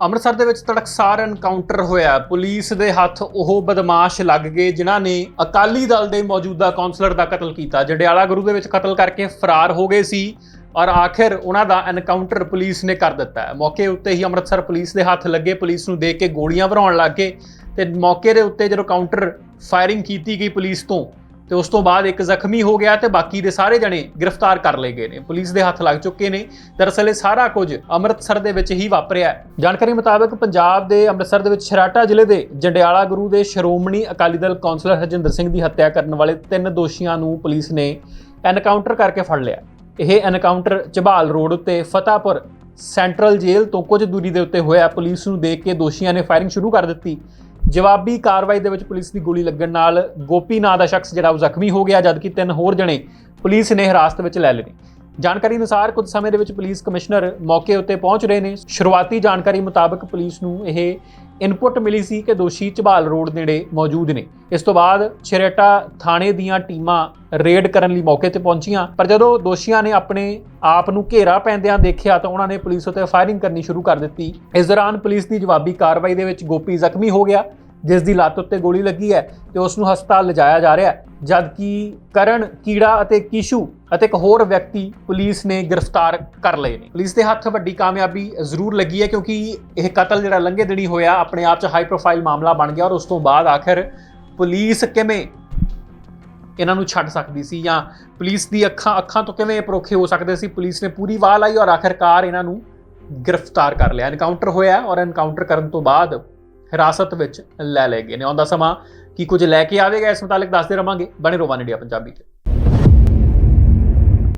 ਅੰਮ੍ਰਿਤਸਰ ਦੇ ਵਿੱਚ ਤੜਕਸਾਰ ਐਨਕਾਊਂਟਰ ਹੋਇਆ। ਪੁਲਿਸ ਦੇ ਹੱਥ ਉਹ ਬਦਮਾਸ਼ ਲੱਗ ਗਏ, ਜਿਨ੍ਹਾਂ ਨੇ ਅਕਾਲੀ ਦਲ ਦੇ ਮੌਜੂਦਾ ਕਾਉਂਸਲਰ ਦਾ ਕਤਲ ਕੀਤਾ। ਜੰਡਿਆਲਾ ਗੁਰੂ ਦੇ ਵਿੱਚ ਕਤਲ ਕਰਕੇ ਫਰਾਰ ਹੋ ਗਏ ਸੀ, ਔਰ ਆਖਿਰ ਉਹਨਾਂ ਦਾ ਐਨਕਾਊਂਟਰ ਪੁਲਿਸ ਨੇ ਕਰ ਦਿੱਤਾ। ਹੈ ਮੌਕੇ ਉੱਤੇ ਹੀ ਅੰਮ੍ਰਿਤਸਰ ਪੁਲਿਸ ਦੇ ਹੱਥ ਲੱਗੇ। ਪੁਲਿਸ ਨੂੰ ਦੇਖ ਕੇ ਗੋਲੀਆਂ ਭਰਾਉਣ ਲੱਗ ਗਏ ਤੇ ਮੌਕੇ ਦੇ ਉੱਤੇ ਜਦੋਂ ਕਾਊਂਟਰ ਫਾਇਰਿੰਗ ਕੀਤੀ ਗਈ ਪੁਲਿਸ ਤੋਂ ਤੇ ਉਸ ਤੋਂ ਬਾਅਦ ਇੱਕ ਜ਼ਖਮੀ ਹੋ ਗਿਆ ਤੇ ਬਾਕੀ ਦੇ ਸਾਰੇ ਜਣੇ ਗ੍ਰਿਫਤਾਰ ਕਰ ਲਏ ਗਏ ਨੇ। ਪੁਲਿਸ ਦੇ ਹੱਥ ਲੱਗ ਚੁੱਕੇ ਨੇ। ਦਰਅਸਲ ਇਹ ਸਾਰਾ ਕੁਝ ਅੰਮ੍ਰਿਤਸਰ ਦੇ ਵਿੱਚ ਹੀ ਵਾਪਰਿਆ ਹੈ। ਜਾਣਕਾਰੀ ਮੁਤਾਬਕ ਪੰਜਾਬ ਦੇ ਅੰਮ੍ਰਿਤਸਰ ਦੇ ਵਿੱਚ ਛਰਾਟਾ ਜ਼ਿਲ੍ਹੇ ਦੇ ਜੰਡਿਆਲਾ ਗੁਰੂ ਦੇ ਸ਼੍ਰੋਮਣੀ ਅਕਾਲੀ ਦਲ ਕੌਂਸਲਰ ਹਰਜਿੰਦਰ ਸਿੰਘ ਦੀ ਹੱਤਿਆ ਕਰਨ ਵਾਲੇ ਤਿੰਨ ਦੋਸ਼ੀਆਂ ਨੂੰ ਪੁਲਿਸ ਨੇ ਐਨਕਾਊਂਟਰ ਕਰਕੇ ਫੜ ਲਿਆ। ਇਹ ਐਨਕਾਊਂਟਰ ਝਬਾਲ ਰੋਡ ਉੱਤੇ ਫਤਾਪੁਰ ਸੈਂਟਰਲ ਜੇਲ੍ਹ ਤੋਂ ਕੁਝ ਦੂਰੀ ਦੇ ਉੱਤੇ ਹੋਇਆ। ਪੁਲਿਸ ਨੂੰ ਦੇਖ ਕੇ ਦੋਸ਼ੀਆਂ ਨੇ ਫਾਇਰਿੰਗ ਸ਼ੁਰੂ ਕਰ ਦਿੱਤੀ ਜਵਾਬੀ ਕਾਰਵਾਈ ਦੇ ਵਿੱਚ ਪੁਲਿਸ ਦੀ ਗੋਲੀ ਲੱਗਣ ਨਾਲ ਗੋਪੀ ਨਾਂ ਦਾ ਸ਼ਖਸ ਜਿਹੜਾ ਉਹ ਜ਼ਖਮੀ ਹੋ ਗਿਆ, ਜਦਕਿ ਤਿੰਨ ਹੋਰ ਜਣੇ ਪੁਲਿਸ ਨੇ ਹਿਰਾਸਤ ਵਿੱਚ ਲੈ ਲਏ ਨੇ। ਜਾਣਕਾਰੀ ਅਨੁਸਾਰ ਕੁਝ ਸਮੇਂ ਦੇ ਵਿੱਚ ਪੁਲਿਸ ਕਮਿਸ਼ਨਰ ਮੌਕੇ ਉੱਤੇ ਪਹੁੰਚ ਰਹੇ ਨੇ। ਸ਼ੁਰੂਆਤੀ ਜਾਣਕਾਰੀ ਮੁਤਾਬਕ ਪੁਲਿਸ ਨੂੰ ਇਹ ਇਨਪੁਟ ਮਿਲੀ ਸੀ ਕਿ ਦੋਸ਼ੀ ਝਬਾਲ ਰੋਡ ਨੇੜੇ ਮੌਜੂਦ ਨੇ। ਇਸ ਤੋਂ ਬਾਅਦ ਛਰੇਟਾ ਥਾਣੇ ਦੀਆਂ ਟੀਮਾਂ ਰੇਡ ਕਰਨ ਲਈ ਮੌਕੇ ਤੇ ਪਹੁੰਚੀਆਂ। ਪਰ ਜਦੋਂ ਦੋਸ਼ੀਆਂ ਨੇ ਆਪਣੇ ਆਪ ਨੂੰ ਘੇਰਾ ਪੈਂਦਿਆਂ ਦੇਖਿਆ ਤਾਂ ਉਹਨਾਂ ਨੇ ਪੁਲਿਸ ਉੱਤੇ ਫਾਇਰਿੰਗ ਕਰਨੀ ਸ਼ੁਰੂ ਕਰ ਦਿੱਤੀ। ਇਸ ਦੌਰਾਨ ਪੁਲਿਸ ਦੀ ਜਵਾਬੀ ਕਾਰਵਾਈ ਦੇ ਵਿੱਚ ਗੋਪੀ ਜ਼ਖਮੀ ਹੋ ਗਿਆ। ਜਿਸ ਦੀ ਲੱਤ ਉੱਤੇ ਗੋਲੀ ਲੱਗੀ ਹੈ ਤੇ ਉਸ ਨੂੰ ਹਸਪਤਾਲ ਲਿਜਾਇਆ ਜਾ ਰਿਹਾ ਹੈ। ਜਦਕਿ ਕਰਨ, ਕੀੜਾ ਅਤੇ ਕਿਸ਼ੂ ਅਤੇ ਇੱਕ ਹੋਰ ਵਿਅਕਤੀ ਪੁਲਿਸ ਨੇ ਗ੍ਰਿਫਤਾਰ ਕਰ ਲਏ ਨੇ। ਪੁਲਿਸ ਦੇ ਹੱਥ ਵੱਡੀ ਕਾਮਯਾਬੀ ਜ਼ਰੂਰ ਲੱਗੀ ਹੈ ਕਿਉਂਕਿ ਇਹ ਕਤਲ ਜਿਹੜਾ ਲੰਘੇ ਦਿਨੀ ਹੋਇਆ, ਆਪਣੇ ਆਪ 'ਚ ਹਾਈ ਪ੍ਰੋਫਾਈਲ ਮਾਮਲਾ ਬਣ ਗਿਆ ਔਰ ਉਸ ਤੋਂ ਬਾਅਦ ਆਖਿਰ ਪੁਲਿਸ ਕਿਵੇਂ ਇਹਨਾਂ ਨੂੰ ਛੱਡ ਸਕਦੀ ਸੀ ਜਾਂ ਪੁਲਿਸ ਦੀ ਅੱਖਾਂ ਅੱਖਾਂ ਤੋਂ ਕਿਵੇਂ ਪਰੋਖੇ ਹੋ ਸਕਦੇ ਸੀ? ਪੁਲਿਸ ਨੇ ਪੂਰੀ ਵਾਹ ਲਾਈ ਔਰ ਆਖਿਰਕਾਰ ਇਹਨਾਂ ਨੂੰ ਗ੍ਰਿਫਤਾਰ ਕਰ ਲਿਆ। ਐਨਕਾਊਂਟਰ ਹੋਇਆ ਔਰ ਐਨਕਾਊਂਟਰ ਕਰਨ ਤੋਂ ਬਾਅਦ ਹਿਰਾਸਤ ਵਿੱਚ ਲੈ ਲਏ ਗਏ ਨੇ। ਆਉਂਦਾ ਸਮਾਂ ਕੀ ਕੁਝ ਲੈ ਕੇ ਆਵੇਗਾ, ਇਸ ਮੁਤਾਲਕ ਦੱਸਦੇ ਰਵਾਂਗੇ। ਬਣੇ ਰੋਵਾਨ ਇੰਡੀਆ ਪੰਜਾਬੀ ਤੇ।